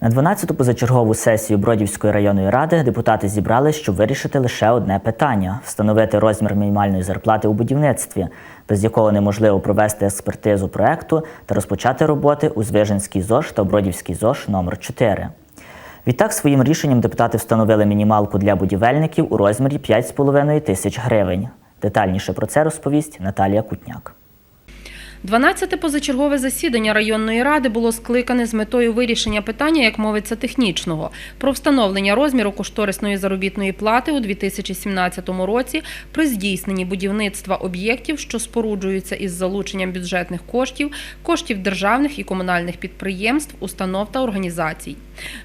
На 12-ту позачергову сесію Бродівської районної ради депутати зібрались, щоб вирішити лише одне питання встановити розмір мінімальної зарплати у будівництві, без якого неможливо провести експертизу проекту та розпочати роботи у Звижинській ЗОЖ та Бродівській ЗОЖ номер 4 Відтак, своїм рішенням депутати встановили мінімалку для будівельників у розмірі 5,5 тисяч гривень. Детальніше про це розповість Наталія Кутняк. 12-те позачергове засідання районної ради було скликане з метою вирішення питання, як мовиться, технічного про встановлення розміру кошторисної заробітної плати у 2017 році при здійсненні будівництва об'єктів, що споруджуються із залученням бюджетних коштів, коштів державних і комунальних підприємств, установ та організацій.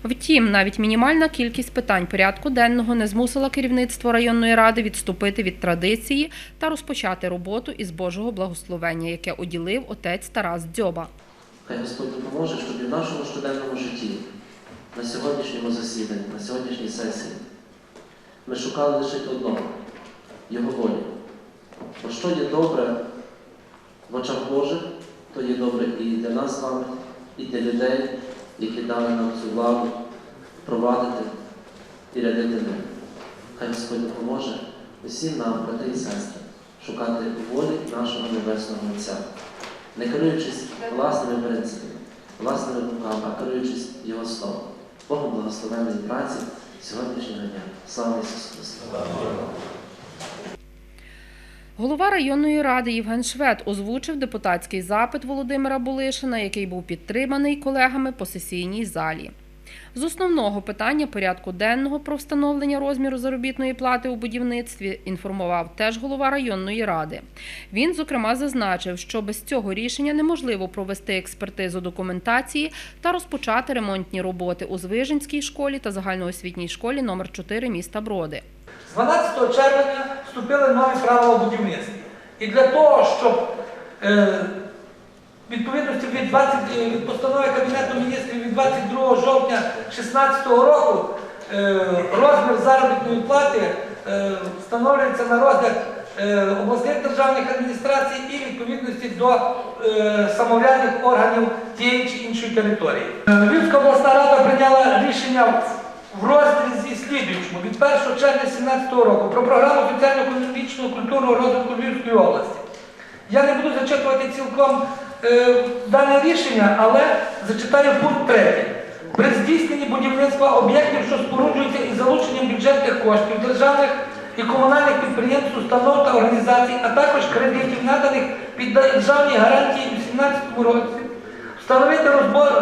Втім, навіть мінімальна кількість питань порядку денного не змусила керівництво районної ради відступити від традиції та розпочати роботу із Божого благословення, яке уділив отець Тарас Дзьоба. Хай Господь допоможе, щоб і в нашому щоденному житті, на сьогоднішньому засіданні, на сьогоднішній сесії, ми шукали лише одного Його волі. Бо що є добре в очах Божих, то є добре і для нас з вами, і для людей, які дали нам цю владу провадити і рядити мир. Хай Господь допоможе усім нам, брати і сестри, шукати волі нашого Небесного Отця не керуючись власними принципами, власними думками, а керуючись Його Словом. Богом благословенної праці сьогоднішнього дня. Слава Ісусу Христу! Голова районної ради Євген Швед озвучив депутатський запит Володимира Болишина, який був підтриманий колегами по сесійній залі. З основного питання порядку денного про встановлення розміру заробітної плати у будівництві інформував теж голова районної ради. Він, зокрема, зазначив, що без цього рішення неможливо провести експертизу документації та розпочати ремонтні роботи у Звижинській школі та загальноосвітній школі номер 4 міста Броди. З 12 червня вступили нові правила у будівництві. І для того, щоб е, відповідності від, 20, е, від постанови Кабінету міністрів від 22 жовтня 2016 року е, розмір заробітної плати е, встановлюється на розгляд обласних державних адміністрацій і відповідності до самоврядних органів тієї чи іншої території. Львівська обласна рада прийняла рішення в- розрізі слідуючому від 1 червня 2017 року про програму соціально-економічного культурного розвитку Львівської області. Я не буду зачитувати цілком дане рішення, але зачитаю пункт 3. При здійсненні будівництва об'єктів, що споруджуються із залученням бюджетних коштів державних і комунальних підприємств, установ та організацій, а також кредитів, наданих під державні гарантії у 2017 році, встановити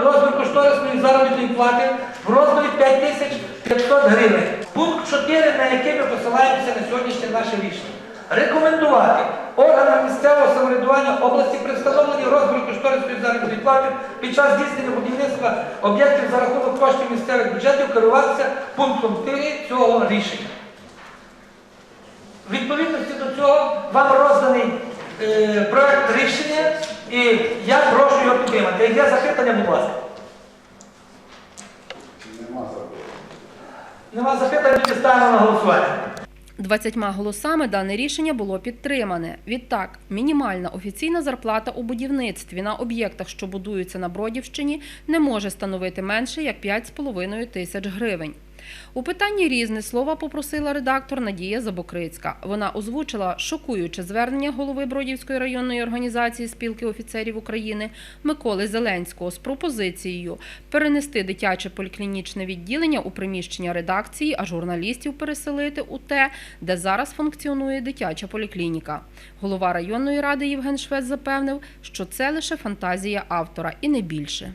розмір кошторисної заробітної плати в розмірі 5500 гривень. Пункт 4, на який ми посилаємося на сьогоднішнє наше рішення. Рекомендувати органам місцевого самоврядування області при встановленні розміру кошторисної заробітної плати під час здійснення будівництва об'єктів за рахунок коштів місцевих бюджетів керуватися пунктом 4 цього рішення. В відповідності до цього вам розданий е, проект рішення, і я прошу його підтримати. Як є запитання, будь ласка. Нема запитань, тоді ставимо на голосування. 20 голосами дане рішення було підтримане. Відтак, мінімальна офіційна зарплата у будівництві на об'єктах, що будуються на Бродівщині, не може становити менше як 5,5 тисяч гривень. У питанні різне слова попросила редактор Надія Забокрицька. Вона озвучила шокуюче звернення голови Бродівської районної організації спілки офіцерів України Миколи Зеленського з пропозицією перенести дитяче поліклінічне відділення у приміщення редакції, а журналістів переселити у те, де зараз функціонує дитяча поліклініка. Голова районної ради Євген Швець запевнив, що це лише фантазія автора і не більше.